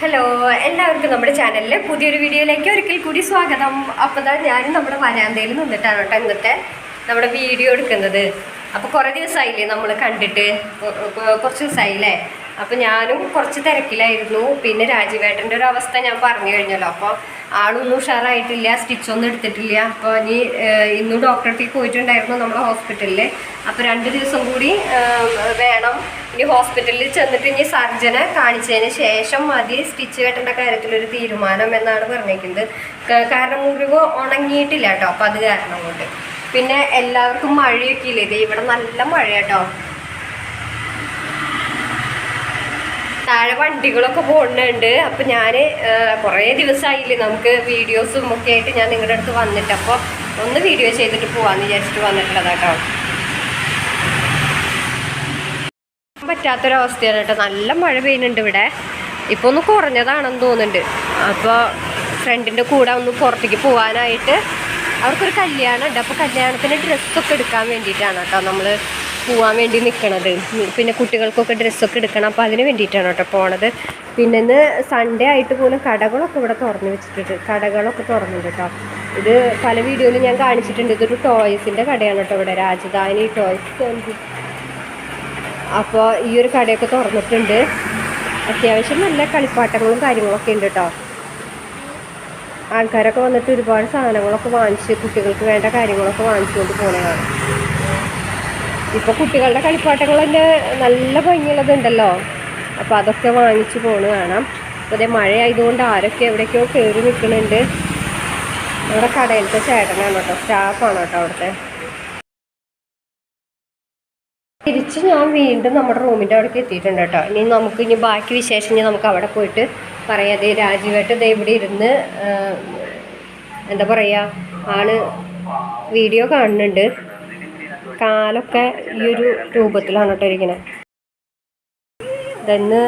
Hello എല്ലാവർക്കും നമ്മുടെ ചാനലിലെ പുതിയൊരു വീഡിയോയിലേക്ക് ഒരിക്കൽ കൂടി സ്വാഗതം. അപ്പോൾ തന്നെ ഞാൻ നമ്മുടെ വരാന്തയിൽ നിന്നിട്ടാണ് കേട്ടോ ഇന്നത്തെ നമ്മുടെ വീഡിയോ എടുക്കുന്നത്. അപ്പോൾ കുറേ ദിവസമായില്ലേ നമ്മൾ കണ്ടിട്ട്. കുറച്ച് ദിവസമായില്ലേ അപ്പോൾ ഞാനും കുറച്ച് തിരക്കിലായിരുന്നു. പിന്നെ രാജീവേട്ടന്റെ ഒരു അവസ്ഥ ഞാൻ പറഞ്ഞു കഴിഞ്ഞല്ലോ. അപ്പോൾ ആളൊന്നും ഉഷാറായിട്ടില്ല സ്റ്റിച്ചൊന്നും എടുത്തിട്ടില്ല. അപ്പോൾ ഇനി ഇന്നും ഡോക്ടറെ പോയിട്ടുണ്ടായിരുന്നു നമ്മുടെ ഹോസ്പിറ്റലിൽ അപ്പോൾ രണ്ട് ദിവസം കൂടി വേണം ഇനി ഹോസ്പിറ്റലിൽ ചെന്നിട്ട് ഇനി സർജനെ കാണിച്ചതിന് ശേഷം മതി സ്റ്റിച്ച് കെട്ടേണ്ട കാര്യത്തിലൊരു തീരുമാനം എന്നാണ് പറഞ്ഞിരിക്കുന്നത്. കാരണം മുറിവ് ഉണങ്ങിയിട്ടില്ല കേട്ടോ അപ്പം അത് കാരണം കൊണ്ട്. പിന്നെ എല്ലാവർക്കും മഴയൊക്കെ ഇല്ലേ ഇത് ഇവിടെ നല്ല മഴ കേട്ടോ താഴെ വണ്ടികളൊക്കെ പോകുന്നുണ്ട് അപ്പം ഞാൻ കുറേ ദിവസമായില്ലേ നമുക്ക് വീഡിയോസും ഒക്കെ ആയിട്ട് ഞാൻ നിങ്ങളുടെ അടുത്ത് വന്നിട്ട് അപ്പോൾ ഒന്ന് വീഡിയോ ചെയ്തിട്ട് പോവാന്ന് വിചാരിച്ചിട്ട് വന്നിട്ടുള്ളതാട്ടോ. പറ്റാത്തൊരവസ്ഥയാണ് കേട്ടോ. നല്ല മഴ പെയ്യുന്നുണ്ട് ഇവിടെ. ഇപ്പോൾ ഒന്ന് കുറഞ്ഞതാണെന്ന് തോന്നുന്നുണ്ട്. അപ്പോൾ ഫ്രണ്ടിന്റെ കൂടെ ഒന്ന് പുറത്തേക്ക് പോകാനായിട്ട് അവർക്കൊരു കല്യാണം ഉണ്ട് അപ്പോൾ കല്യാണത്തിന് ഡ്രസ്സൊക്കെ എടുക്കാൻ വേണ്ടിയിട്ടാണ് കേട്ടോ നമ്മൾ പോകാൻ വേണ്ടി നിൽക്കണത് പിന്നെ കുട്ടികൾക്കൊക്കെ ഡ്രസ്സൊക്കെ എടുക്കണം. അപ്പോൾ അതിന് വേണ്ടിയിട്ടാണ് കേട്ടോ പോണത്. പിന്നെ ഇന്ന് സൺഡേ ആയിട്ട് പോലും കടകളൊക്കെ ഇവിടെ തുറന്നു വെച്ചിട്ടുണ്ട്. കടകളൊക്കെ തുറന്നുണ്ട് കേട്ടോ. ഇത് പല വീഡിയോയിലും ഞാൻ കാണിച്ചിട്ടുണ്ട്. ഇതൊരു ടോയ്സിന്റെ കടയാണ് കേട്ടോ ഇവിടെ. രാജധാനി ടോയ്സ് അപ്പോൾ ഈ ഒരു കടയൊക്കെ തുറന്നിട്ടുണ്ട്. അത്യാവശ്യം നല്ല കളിപ്പാട്ടങ്ങളും കാര്യങ്ങളൊക്കെ ഉണ്ട് കേട്ടോ ആൾക്കാരൊക്കെ വന്നിട്ട് ഒരുപാട് സാധനങ്ങളൊക്കെ വാങ്ങിച്ച് കുട്ടികൾക്ക് വേണ്ട കാര്യങ്ങളൊക്കെ വാങ്ങിച്ചുകൊണ്ട് പോണതാണ്. ഇപ്പോൾ കുട്ടികളുടെ കളിപ്പാട്ടങ്ങളൊക്കെ നല്ല ഭംഗിയുള്ളതുണ്ടല്ലോ അപ്പോൾ അതൊക്കെ വാങ്ങിച്ച് പോണ് കാണാം. അപ്പോൾ അതേ മഴയായതുകൊണ്ട് ആരൊക്കെ എവിടേക്കോ കയറി നിൽക്കുന്നുണ്ട് നമ്മുടെ കടയിലത്തെ ചേട്ടനാണ് കേട്ടോ സ്റ്റാഫാണ് കേട്ടോ അവിടുത്തെ. തിരിച്ച് ഞാൻ വീണ്ടും നമ്മുടെ റൂമിന്റെ അവിടേക്ക് എത്തിയിട്ടുണ്ട് കേട്ടോ. ഇനി നമുക്ക് ഇനി ബാക്കി വിശേഷം ഇനി നമുക്ക് അവിടെ പോയിട്ട് പറയാം. അതേ രാജീവേട്ട് ദേ ഇവിടെ ഇരുന്ന് എന്താ പറയുക ആൾ വീഡിയോ കാണുന്നുണ്ട്. കാലൊക്കെ ഈ ഒരു രൂപത്തിലാണ് കേട്ടോ ഇരിക്കുന്നത് ഇതെന്ന്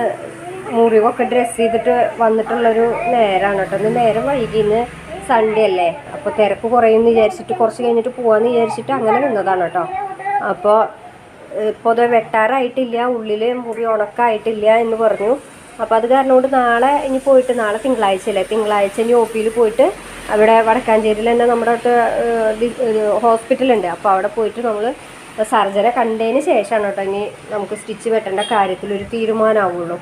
മുറിവൊക്കെ ഡ്രസ്സ് ചെയ്തിട്ട് വന്നിട്ടുള്ളൊരു നേരമാണ് കേട്ടോ. ഇന്ന് നേരം വൈകി ഇന്ന് സൺഡേ അല്ലേ? അപ്പോൾ തിരക്ക് കുറയുമെന്ന് വിചാരിച്ചിട്ട് കുറച്ച് കഴിഞ്ഞിട്ട് പോകാമെന്ന് വിചാരിച്ചിട്ട് അങ്ങനെ നിന്നതാണ് കേട്ടോ. അപ്പോൾ ഇപ്പോൾ വെട്ടാറായിട്ടില്ല ഉള്ളിൽ മുറി ഉണക്കായിട്ടില്ല എന്ന് പറഞ്ഞു. അപ്പോൾ അത് കാരണം കൊണ്ട് നാളെ ഇനി പോയിട്ട് നാളെ തിങ്കളാഴ്ച അല്ലേ തിങ്കളാഴ്ച ഇനി ഒ പിയിൽ പോയിട്ട് അവിടെ വടക്കാഞ്ചേരിയിൽ തന്നെ നമ്മുടെ അടുത്ത് ഹോസ്പിറ്റലുണ്ട്. അപ്പോൾ അവിടെ പോയിട്ട് നമ്മൾ സർജറി കണ്ടതിന് ശേഷമാണ് കേട്ടോ ഇനി നമുക്ക് സ്റ്റിച്ച് വെട്ടേണ്ട കാര്യത്തിൽ ഒരു തീരുമാനമാവുള്ളൂ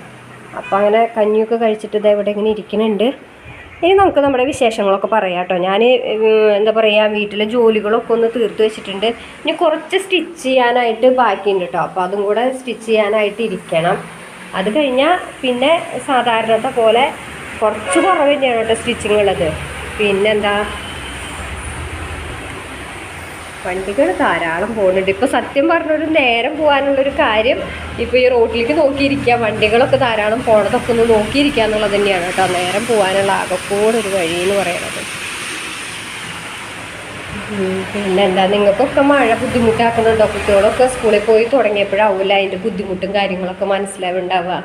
അപ്പോൾ അങ്ങനെ കഞ്ഞിയൊക്കെ കഴിച്ചിട്ട് ഇതെവിടെ ഇങ്ങനെ ഇരിക്കുന്നുണ്ട് ഇനി നമുക്ക് നമ്മുടെ വിശേഷങ്ങളൊക്കെ പറയാം കേട്ടോ. ഞാൻ എന്താ പറയുക വീട്ടിലെ ജോലികളൊക്കെ ഒന്ന് തീർത്ത് വെച്ചിട്ടുണ്ട്. ഇനി കുറച്ച് സ്റ്റിച്ച് ചെയ്യാനായിട്ട് ബാക്കിയുണ്ട് കേട്ടോ. അപ്പോൾ അതും കൂടെ സ്റ്റിച്ച് ചെയ്യാനായിട്ട് ഇരിക്കണം. അത് കഴിഞ്ഞാൽ പിന്നെ സാധാരണത്തെ പോലെ കുറച്ച് കുറവ് തന്നെയാണ് കേട്ടോ സ്റ്റിച്ചിങ് ഉള്ളത് പിന്നെന്താ? വണ്ടികൾ ധാരാളം പോകുന്നുണ്ട്. ഇപ്പോൾ സത്യം പറഞ്ഞൊരു നേരം പോകാനുള്ളൊരു കാര്യം ഇപ്പോൾ ഈ റോഡിലേക്ക് നോക്കിയിരിക്കുക വണ്ടികളൊക്കെ ധാരാളം പോണതൊക്കെ ഒന്ന് നോക്കിയിരിക്കുക എന്നുള്ളത് തന്നെയാണ് കേട്ടോ. നേരം പോകാനുള്ള ആകെക്കൂടെ ഒരു വഴി എന്ന് പറയുന്നത്. പിന്നെ എന്താ നിങ്ങൾക്കൊക്കെ മഴ ബുദ്ധിമുട്ടാക്കുന്നുണ്ടോ? കുട്ടികളൊക്കെ സ്കൂളിൽ പോയി തുടങ്ങിയപ്പോഴാവില്ല അതിന്റെ ബുദ്ധിമുട്ടും കാര്യങ്ങളൊക്കെ മനസ്സിലാവുണ്ടാവുക.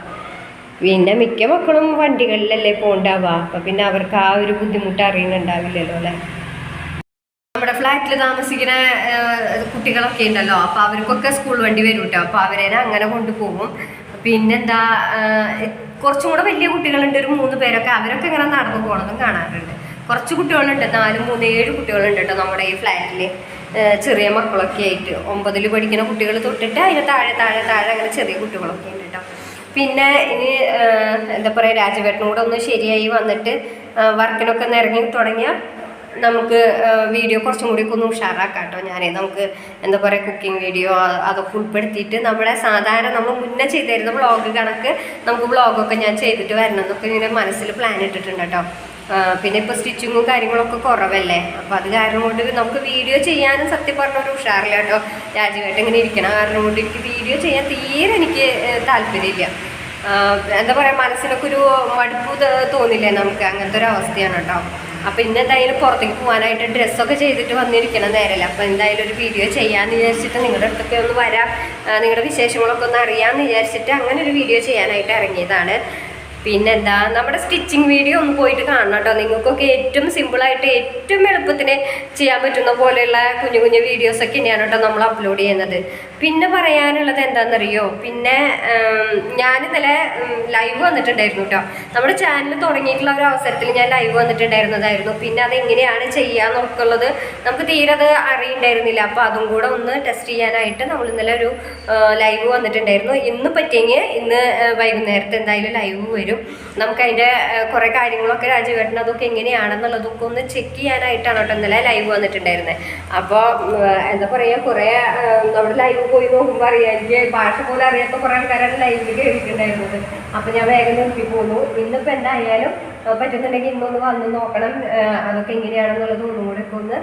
പിന്നെ മിക്ക മക്കളും വണ്ടികളിലല്ലേ പോകണ്ടാവുക അപ്പം പിന്നെ അവർക്ക് ആ ഒരു ബുദ്ധിമുട്ട് അറിയുന്നുണ്ടാവില്ലല്ലോ അല്ലേ? നമ്മുടെ ഫ്ലാറ്റിൽ താമസിക്കുന്ന കുട്ടികളൊക്കെ ഉണ്ടല്ലോ. അപ്പൊ അവർക്കൊക്കെ സ്കൂൾ വണ്ടി വരും കേട്ടോ അപ്പൊ അവരെ അങ്ങനെ കൊണ്ടുപോകും. പിന്നെന്താ കുറച്ചും കൂടെ വലിയ കുട്ടികളുണ്ട്. ഒരു മൂന്ന് പേരൊക്കെ അവരൊക്കെ ഇങ്ങനെ നടന്നു പോകണതും കാണാറുണ്ട്. കുറച്ച് കുട്ടികളുണ്ട്. നാല് മൂന്ന് ഏഴ് കുട്ടികളുണ്ട് കേട്ടോ നമ്മുടെ ഈ ഫ്ലാറ്റിൽ ചെറിയ മക്കളൊക്കെ ആയിട്ട്. ഒമ്പതിൽ പഠിക്കുന്ന കുട്ടികൾ തൊട്ടിട്ട് അതിന് താഴെ താഴെ താഴെ അങ്ങനെ ചെറിയ കുട്ടികളൊക്കെ ഉണ്ട് കേട്ടോ. പിന്നെ ഇനി എന്താ പറയുക രാജവേട്ടനും കൂടെ ഒന്ന് ശരിയായി വന്നിട്ട് വർക്കിനൊക്കെ ഒന്ന് ഇറങ്ങി തുടങ്ങിയാൽ നമുക്ക് വീഡിയോ കുറച്ചും കൂടി ഒക്കെ ഒന്ന് ഉഷാറാക്കാം കേട്ടോ ഞാൻ നമുക്ക് എന്താ പറയുക കുക്കിംഗ് വീഡിയോ അതൊക്കെ ഉൾപ്പെടുത്തിയിട്ട് നമ്മളെ സാധാരണ നമ്മൾ മുന്നേ ചെയ്തു തരുന്ന വ്ളോഗ് കണക്ക് നമുക്ക് വ്ളോഗൊക്കെ ഞാൻ ചെയ്തിട്ട് വരണം എന്നൊക്കെ ഇങ്ങനെ മനസ്സിൽ പ്ലാൻ ഇട്ടിട്ടുണ്ട് കേട്ടോ പിന്നെ ഇപ്പോൾ സ്റ്റിച്ചിങ്ങും കാര്യങ്ങളൊക്കെ കുറവല്ലേ? അപ്പോൾ അത് കാരണം കൊണ്ട് നമുക്ക് വീഡിയോ ചെയ്യാനും സത്യം പറഞ്ഞ ഒരു ഉഷാറില്ല കേട്ടോ. രാജ്യമായിട്ട് ഇങ്ങനെ ഇരിക്കണ കാരണം കൊണ്ട് എനിക്ക് വീഡിയോ ചെയ്യാൻ തീരെ എനിക്ക് താല്പര്യമില്ല. എന്താ പറയുക മനസ്സിനൊക്കെ ഒരു മടുപ്പ് തോന്നില്ലേ നമുക്ക്? അങ്ങനത്തെ ഒരു അവസ്ഥയാണ് കേട്ടോ. അപ്പം ഇന്ന് എന്തായാലും പുറത്തേക്ക് പോകാനായിട്ട് ഡ്രസ്സൊക്കെ ചെയ്തിട്ട് വന്നിരിക്കണം നേരല്ല. അപ്പൊ എന്തായാലും ഒരു വീഡിയോ ചെയ്യാന്ന് വിചാരിച്ചിട്ട് നിങ്ങളുടെ അടുത്തൊക്കെ ഒന്ന് വരാം. നിങ്ങളുടെ വിശേഷങ്ങളൊക്കെ ഒന്ന് അറിയാന്ന് വിചാരിച്ചിട്ട് അങ്ങനെ ഒരു വീഡിയോ ചെയ്യാനായിട്ട് ഇറങ്ങിയതാണ്. പിന്നെന്താ നമ്മുടെ സ്റ്റിച്ചിങ് വീഡിയോ ഒന്ന് പോയിട്ട് കാണണം കേട്ടോ. നിങ്ങൾക്കൊക്കെ ഏറ്റവും സിമ്പിളായിട്ട് ഏറ്റവും എളുപ്പത്തിന് ചെയ്യാൻ പറ്റുന്ന പോലെയുള്ള കുഞ്ഞു കുഞ്ഞു വീഡിയോസൊക്കെ തന്നെയാണ് കേട്ടോ നമ്മൾ അപ്ലോഡ് ചെയ്യുന്നത്. പിന്നെ പറയാനുള്ളത് എന്താണെന്നറിയോ പിന്നെ ഞാൻ ഇന്നലെ ലൈവ് വന്നിട്ടുണ്ടായിരുന്നു കേട്ടോ നമ്മുടെ ചാനൽ തുടങ്ങിയിട്ടുള്ള ഒരു അവസരത്തിൽ ഞാൻ ലൈവ് വന്നിട്ടുണ്ടായിരുന്നതായിരുന്നു. പിന്നെ അത് എങ്ങനെയാണ് ചെയ്യാന്നൊക്കെയുള്ളത് നമുക്ക് തീരെ അത് അറിയണ്ടായിരുന്നില്ല. അപ്പോൾ അതും കൂടെ ഒന്ന് ടെസ്റ്റ് ചെയ്യാനായിട്ട് നമ്മൾ ഇന്നലെ ഒരു ലൈവ് വന്നിട്ടുണ്ടായിരുന്നു. ഇന്ന് പറ്റിയെങ്കിൽ ഇന്ന് വൈകുന്നേരത്തെ എന്തായാലും ലൈവ് വരും. നമുക്ക് അതിന്റെ കുറേ കാര്യങ്ങളൊക്കെ രാജുവേട്ടൻ അതൊക്കെ എങ്ങനെയാണെന്നുള്ളതൊക്കെ ഒന്ന് ചെക്ക് ചെയ്യാനായിട്ടാണ് കേട്ടോ ഇന്നലെ ലൈവ് വന്നിട്ടുണ്ടായിരുന്നത് അപ്പോൾ എന്താ പറയുക കുറേ നമ്മുടെ ലൈവ് പോയി നോക്കുമ്പോൾ അറിയാം. എനിക്ക് ഭാഷ പോലും അറിയാത്ത കുറേ ആൾക്കാരാണ് ലൈവിൽ കേട്ടിട്ടുണ്ടായിരുന്നത് അപ്പോൾ ഞാൻ വേഗം നിർത്തി പോന്നു. ഇന്നിപ്പോൾ എന്തായാലും പറ്റുന്നുണ്ടെങ്കിൽ ഇന്നൊന്ന് വന്ന് നോക്കണം. അതൊക്കെ എങ്ങനെയാണെന്നുള്ളത് ഒന്നും കൂടെ ഒന്ന്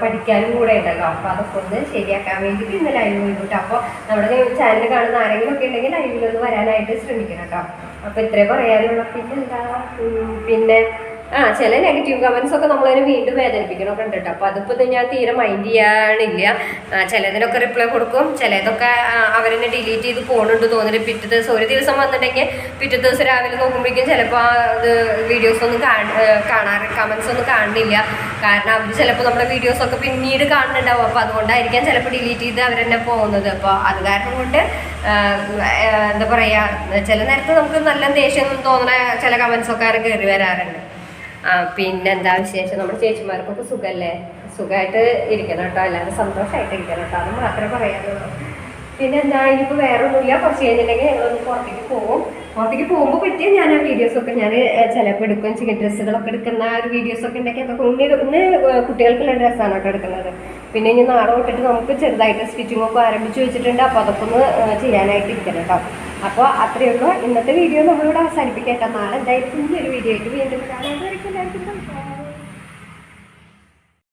പഠിക്കാനും കൂടെ ഉണ്ടല്ലോ. അപ്പോൾ അതൊക്കെ ഒന്ന് ശരിയാക്കാൻ വേണ്ടിയിട്ട് ഇന്ന് ലൈവ് ചെയ്തിട്ട് അപ്പോൾ നമ്മുടെ ചാനൽ കാണുന്ന ആരെങ്കിലും ഒക്കെ ഉണ്ടെങ്കിൽ ലൈവിലൊന്ന് വരാനായിട്ട് ശ്രമിക്കണം കേട്ടോ. അപ്പോൾ ഇത്രേ പറയാനുള്ള. പിന്നെ എന്താ പിന്നെ ആ ചില നെഗറ്റീവ് കമൻസ് ഒക്കെ നമ്മളതിനെ വീണ്ടും വേദനിപ്പിക്കണമൊക്കെ ഉണ്ട് കേട്ടോ അപ്പോൾ അതിപ്പോൾ ഞാൻ തീരെ മൈൻഡ് ചെയ്യാനില്ല. ചിലതിനൊക്കെ റിപ്ലൈ കൊടുക്കും. ചിലതൊക്കെ അവരെന്നെ ഡിലീറ്റ് ചെയ്ത് പോകുന്നുണ്ട് തോന്നിട്ട് പിറ്റേ ദിവസം ഒരു ദിവസം വന്നിട്ടുണ്ടെങ്കിൽ പിറ്റേ ദിവസം രാവിലെ നോക്കുമ്പോഴേക്കും ചിലപ്പോൾ അത് വീഡിയോസ് ഒന്നും കാണ- കാണാറ് കമൻസ് ഒന്നും കാണുന്നില്ല കാരണം അവർ ചിലപ്പോൾ നമ്മുടെ വീഡിയോസ് ഒക്കെ പിന്നീട് കാണുന്നുണ്ടാവും. അപ്പോൾ അതുകൊണ്ടായിരിക്കാം ചിലപ്പോൾ ഡിലീറ്റ് ചെയ്ത് അവരെന്നെ പോകുന്നത്. അപ്പോൾ അത് കാരണം കൊണ്ട് എന്താ പറയുക ചില നേരത്തെ നമുക്ക് നല്ല ദേഷ്യം തോന്നുന്ന ചില കമൻസ് ഒക്കെ കയറി വരാറുണ്ട്. ആ പിന്നെന്താ വിശേഷം? നമ്മുടെ ചേച്ചിമാർക്കൊക്കെ സുഖമല്ലേ സുഖമായിട്ട് ഇരിക്കണം കേട്ടോ. എല്ലാവരും സന്തോഷമായിട്ട് ഇരിക്കണം കേട്ടോ. അത് മാത്രമേ പറയാനുള്ളൂ. പിന്നെന്താ ഇനിയിപ്പോൾ വേറെ കുറച്ച് കഴിഞ്ഞിട്ടുണ്ടെങ്കിൽ ഞങ്ങളൊന്ന് പുറത്തേക്ക് പോകും പുറത്തേക്ക് പോകുമ്പോൾ പറ്റിയ ഞാൻ ആ വീഡിയോസൊക്കെ ഞാൻ ചിലപ്പോൾ എടുക്കും. ചിക്കൻ ഡ്രസ്സുകളൊക്കെ എടുക്കുന്ന ആ ഒരു വീഡിയോസൊക്കെ ഉണ്ടെങ്കിൽ അതൊക്കെ ഉണ്ണി ഇന്ന് കുട്ടികൾക്കുള്ള ഡ്രസ്സാണ് കേട്ടോ എടുക്കുന്നത്. പിന്നെ ഇനി നാളെ തൊട്ടിട്ട് നമുക്ക് ചെറുതായിട്ട് സ്റ്റിച്ചിങ്ങൊക്കെ ആരംഭിച്ച് വെച്ചിട്ടുണ്ട്. അപ്പോൾ അതൊക്കെ ഒന്ന് ചെയ്യാനായിട്ട് ഇരിക്കണം കേട്ടോ. അപ്പോൾ അത്രയേ ഉള്ളൂ ഇന്നത്തെ വീഡിയോ നമ്മളിവിടെ അവസാനിപ്പിക്കട്ടെ നാളെ എന്തായാലും ഒരു വീഡിയോ ആയിട്ട് വീണ്ടും കാണാൻ.